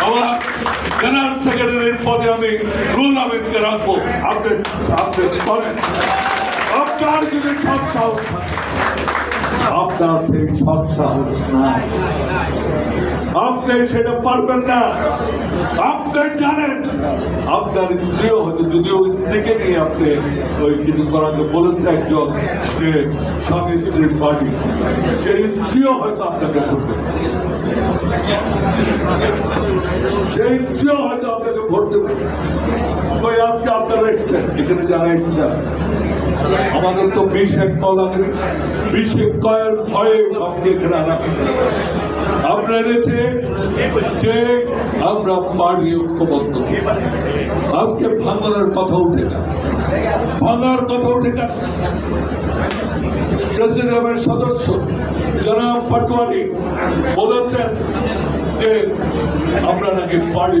আমার জেনারেল সেক্রেটারির পদে আমি রুল আমিনকে রাখব। আপনি আপনি করেন। আপনার যদি সব সাহস আপনার সেই সৎ সাহস আপনি সেটা পারবেন না। আপনি জানেন, আপনার স্ত্রীও হয়তো যদিও স্ত্রীকে নিয়ে আপনি ওই কিছু করাকে বলেছে একজন যে স্বামী স্ত্রীর পার্টি সেই স্ত্রীও হয়তো আপনাকে করবে সেই স্ত্রীও হয়তো আপনাকে ভোট দেবে। আজকে আপনারা এসছেন? এখানে যারা এসছেন। আমাদের তো বিষ এক ক লাগে বিষ এক কয়ের ভয়ে সবকে এখানে আনা আমরা এনেছে যে আমরা পার্টি ঐক্যবদ্ধ। আজকে ভাঙনের কথা উঠে না ভাঙার কথা উঠে না প্রেসিডেন্টের সদস্য জনাব পাটোয়ারি বলেছেন আমরা নাকি পার্টি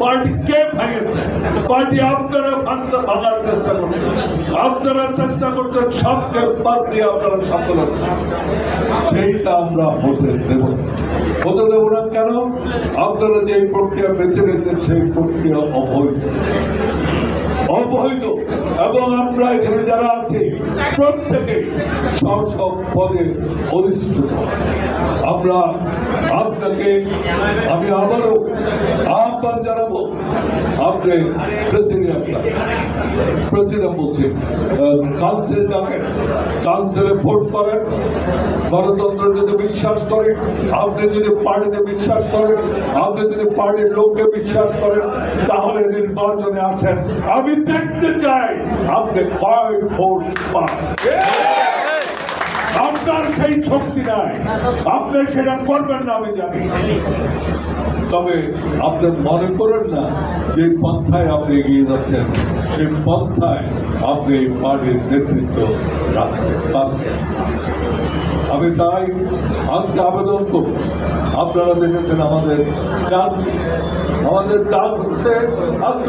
পার্টি কে ভেঙেছে? পার্টি আপনারা ভাঙতে ভাঙার চেষ্টা করছেন। আপনারা চেষ্টা করছেন সবকে বাদ দিয়ে আপনারা সফল হচ্ছেন সেইটা আমরা হতে দেব। হতে দেব না কেন? আপনারা যে প্রক্রিয়া বেছে নিয়েছেন, সেই প্রক্রিয়া অবৈধ। অবৈধ এবং আমরা এখানে যারা আছি প্রত্যেকে সংসদ পদে অধিষ্ঠিত। আমরা আপনাকে, আমি আবারও আহ্বান জানাব আপনি প্রেসিডেন্ট প্রেসিডেন্ট বলছি কাউন্সিল যাবেন, কাউন্সিলে ভোট করেন গণতন্ত্র যদি বিশ্বাস করে, আপনি যদি পার্টিতে বিশ্বাস করেন আপনি যদি পার্টির লোককে বিশ্বাস করেন তাহলে নির্বাচনে আসেন। আমি দেখতে চাই, আপনি কয় ভোট পান। আপনার সেই শক্তি নাই। আপনি সেটা করবেন না, আমি জানি। তবে আপনি মনে করেন না যে পন্থায় আপনি এগিয়ে যাচ্ছেন। সেই পন্থায় আপনি এই পার্টির নেতৃত্ব রাখতে পারবেন। আমি তাই আজকে আবেদন করব। আপনারা দেখেছেন আমাদের ডাক আমাদের ডাক হচ্ছে আজকে